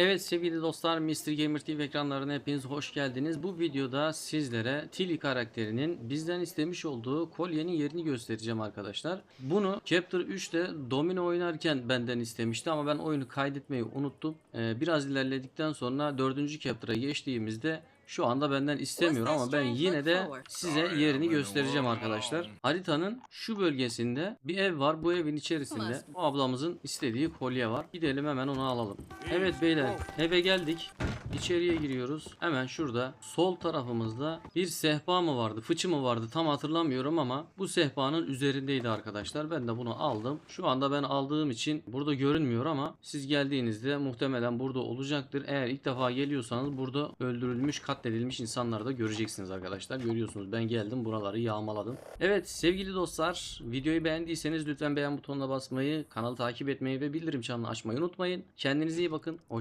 Evet sevgili dostlar Mr. Gamer TV ekranlarına hepiniz hoş geldiniz. Bu videoda sizlere Tilly karakterinin bizden istemiş olduğu kolyenin yerini göstereceğim arkadaşlar. Bunu Chapter 3'te Domino oynarken benden istemişti ama ben oyunu kaydetmeyi unuttum. Ee, biraz ilerledikten sonra 4. Chapter'a geçtiğimizde şu anda benden istemiyor ama ben yine de size yerini göstereceğim arkadaşlar. Haritanın şu bölgesinde bir ev var. Bu evin içerisinde bu ablamızın istediği kolye var. Gidelim hemen onu alalım. Evet beyler eve geldik. İçeriye giriyoruz. Hemen şurada sol tarafımızda bir sehpa mı vardı, fıçı mı vardı tam hatırlamıyorum ama bu sehpanın üzerindeydi arkadaşlar. Ben de bunu aldım. Şu anda ben aldığım için burada görünmüyor ama siz geldiğinizde muhtemelen burada olacaktır. Eğer ilk defa geliyorsanız burada öldürülmüş, katledilmiş insanları da göreceksiniz arkadaşlar. Görüyorsunuz ben geldim buraları yağmaladım. Evet sevgili dostlar videoyu beğendiyseniz lütfen beğen butonuna basmayı, kanalı takip etmeyi ve bildirim çanını açmayı unutmayın. Kendinize iyi bakın. Hoşça